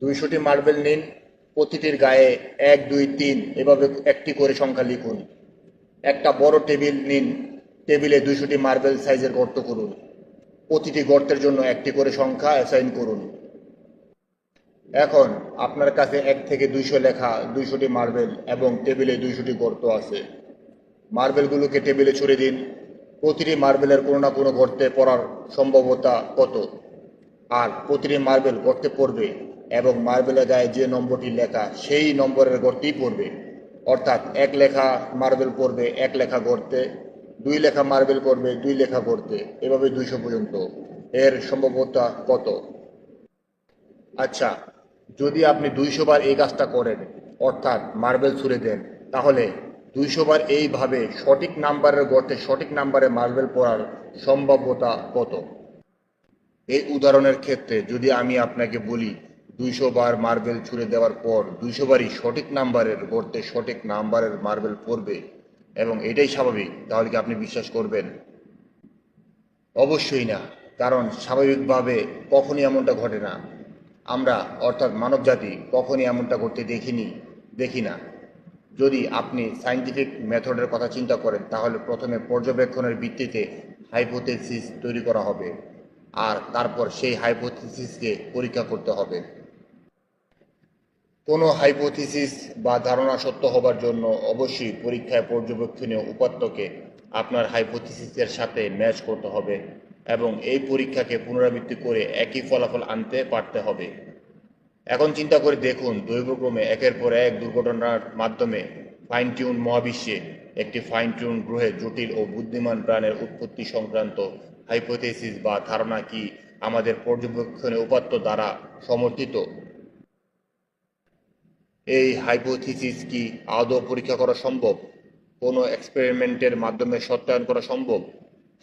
দুইশোটি marble নিন, প্রতিটির গায়ে এক, দুই, তিন, এভাবে একটি করে সংখ্যা লিখুন। একটা বড় টেবিল নিন, টেবিলে দুইশোটি মার্বেল সাইজের গর্ত করুন। প্রতিটি গর্তের জন্য একটি করে সংখ্যা অ্যাসাইন করুন। এখন আপনার কাছে এক থেকে দুইশো লেখা দুইশোটি মার্বেল এবং টেবিলে দুইশোটি গর্ত আছে। মার্বেলগুলোকে টেবিলে ছড়িয়ে দিন। প্রতিটি মার্বেলের কোনো না কোনো গর্তে পড়ার সম্ভাব্যতা কত? আর প্রতিটি মার্বেল গর্তে পড়বে এবং মার্বেলের গায়ে যে নম্বরটি লেখা, সেই নম্বরের গর্তেই পড়বে। অর্থাৎ এক লেখা মার্বেল পড়বে, এক লেখা গর্তে দুই লেখা মার্বেল পড়বে, দুই লেখা গর্তে এভাবে দুইশো পর্যন্ত। এর সম্ভাব্যতা কত? আচ্ছা যদি আপনি দুইশো বার এই কাজটা করেন, অর্থাৎ মার্বেল ছুড়ে দেন, তাহলে দুইশো বার এইভাবে সঠিক নাম্বারের গর্তে সঠিক নাম্বারে মার্বেল পড়ার সম্ভাব্যতা কত? এই উদাহরণের ক্ষেত্রে যদি আমি আপনাকে বলি দুইশো বার মার্বেল ছুড়ে দেওয়ার পর দুইশো বারই সঠিক নাম্বারের গর্তে সঠিক নাম্বারের মার্বেল পড়বে এবং এটাই স্বাভাবিক। তাহলে কি আপনি বিশ্বাস করবেন? অবশ্যই না, কারণ স্বাভাবিকভাবে কখনই এমনটা ঘটে না। আমরা, অর্থাৎ মানবজাতি, কখনই এমনটা করতে দেখিনি, দেখি না। যদি আপনি সাইন্টিফিক মেথডের কথা চিন্তা করেন, তাহলে প্রথমে পর্যবেক্ষণের ভিত্তিতে হাইপোথেসিস তৈরি করা হবে, আর তারপর সেই হাইপোথিসিসকে পরীক্ষা করতে হবে। কোনো হাইপোথিসিস বা ধারণা সত্য হবার জন্য অবশ্যই পরীক্ষায় পর্যবেক্ষণীয় উপাত্তকে আপনার হাইপোথিসিসের সাথে ম্যাচ করতে হবে এবং এই পরীক্ষাকে পুনরাবৃত্তি করে একই ফলাফল আনতে পারতে হবে। এখন চিন্তা করে দেখুন দৈবক্রমে একের পর এক দুর্ঘটনার মাধ্যমে ফাইন টিউন মহাবিশ্বে একটি ফাইন টিউন গ্রহে জটিল ও বুদ্ধিমান প্রাণের উৎপত্তি সংক্রান্ত হাইপোথেসিস বা ধারণা কি আমাদের পর্যবেক্ষণে উপাত্ত দ্বারা সমর্থিত? এই হাইপোথিসিস কি আদৌ পরীক্ষা করা সম্ভব? কোনো এক্সপেরিমেন্টের মাধ্যমে সত্যায়ন করা সম্ভব?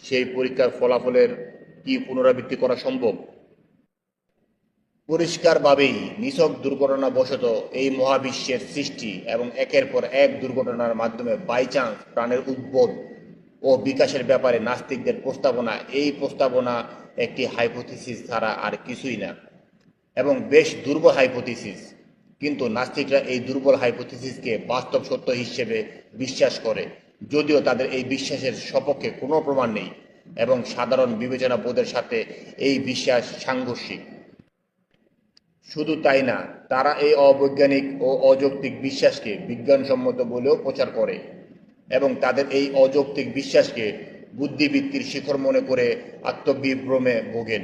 সেই পরীক্ষার ফলাফলের কি পুনরাবৃত্তি করা সম্ভব? পরিষ্কারভাবেই নিছক দুর্ঘটনাবশত এই মহাবিশ্বের সৃষ্টি এবং একের পর এক দুর্ঘটনার মাধ্যমে বাই চান্স প্রাণের উদ্বোধ ও বিকাশের ব্যাপারে নাস্তিকদের প্রস্তাবনা, এই প্রস্তাবনা একটি হাইপোথিসিস ছাড়া আর কিছুই না। এবং বেশ দুর্বল হাইপোথিসিস কিন্তু নাস্তিকরা এই দুর্বল হাইপোথিসিসকে বাস্তব সত্য হিসেবে বিশ্বাস করে। যদিও তাদের এই বিশ্বাসের সপক্ষে কোনো প্রমাণ নেই এবং সাধারণ বিবেচনা বোধের সাথে এই বিশ্বাস সাংঘর্ষিক। শুধু তাই না, তারা এই অবৈজ্ঞানিক ও অযৌক্তিক বিশ্বাসকে বিজ্ঞানসম্মত বলেও প্রচার করে এবং তাদের এই অযৌক্তিক বিশ্বাসকে বুদ্ধিবৃত্তির শিখর মনে করে আত্মবিভ্রমে ভোগেন।